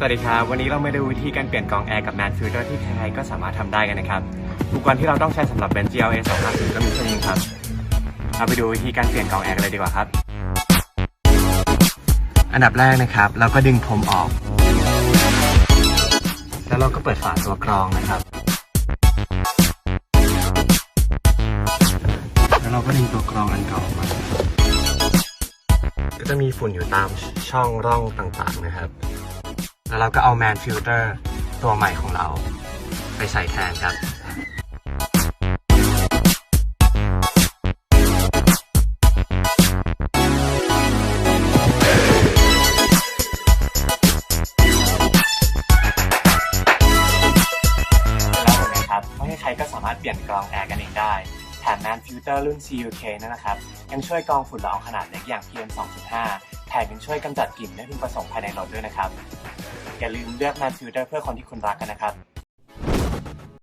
สวัสดีครับ วันนี้เรามาดูวิธีการเปลี่ยนกรองแอร์กับแมนฟิลเตอร์ที่ใครๆก็สามารถทำได้กันนะครับ อุปกรณ์ที่เราต้องใช้สำหรับเบนซ์ GLA 250ก็มีเช่นนี้ครับเอาไปดูวิธีการเปลี่ยนกรองแอร์กันเลยดีกว่าครับ อันดับแรกนะครับ เราก็ดึงพรมออก แล้วเราก็เปิดฝาตัวกรองนะครับ แล้วเราก็ดึงตัวกรองอันเก่าออกมา ก็จะมีฝุ่นอยู่ตามช่องร่องต่างๆนะครับ แล้วเราก็เอาแมนฟิลเตอร์ตัวใหม่ของเรา ไปใส่แทนครับแล้วเห็นไหมครับว่าใครก็สามารถเปลี่ยนกรองแอร์กันเองได้แถมแมนฟิลเตอร์รุ่น CUK นั่นนะครับ ยังช่วยกรองฝุ่นละอองขนาดเล็กอย่าง PM 2.5 มยังช่วยกำจัดกลิ่นและพึงประสงค์ภายในรถด้วยนะครับ อย่าลืมเลือกมาฟิลเตอร์เพื่อคนที่คุณรักกันนะครับ